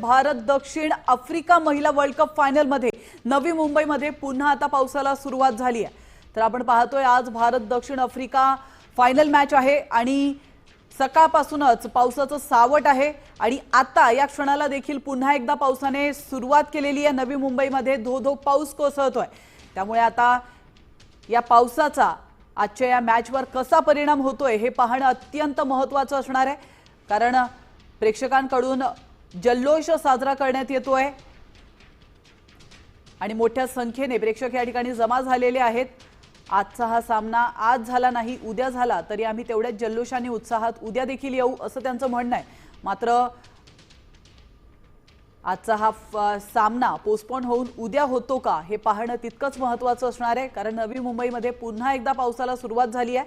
भारत दक्षिण आफ्रिका महिला world cup फायनलमध्ये नवी मुंबईमध्ये पुन्हा आता पावसाला सुरुवात झाली आहे. तर आपण पाहतोय आज भारत दक्षिण आफ्रिका फायनल मॅच आहे आणि सकाळपासूनच पावसाचं सावट आहे आणि आता या क्षणाला देखील पुन्हा एकदा पावसाने सुरुवात केलेली आहे. नवी मुंबईमध्ये धो धो पाऊस कोसळतोय. त्यामुळे आता या पावसाचा आजच्या या मॅचवर कसा परिणाम होतोय हे पाहणं अत्यंत महत्त्वाचं असणार आहे. कारण प्रेक्षकांकडून जल्लोष साजरा करण्यात येतोय. आणि मोठ्या संख्येने प्रेक्षक या ठिकाणी जमा झालेले आहेत. आजचा हा सामना आज झाला नाही उद्या झाला तरी आम्ही तेवढ्याच जल्लोषाने उत्साहात उद्या देखील येऊ असं त्यांचं म्हणणं आहे. मात्र आजचा हा सामना पोस्टपोन होऊन उद्या होतो का हे पाहणं तितकंच महत्त्वाचं असणार आहे कारण नवी मुंबईमध्ये पुन्हा एकदा पावसाला सुरुवात झाली आहे.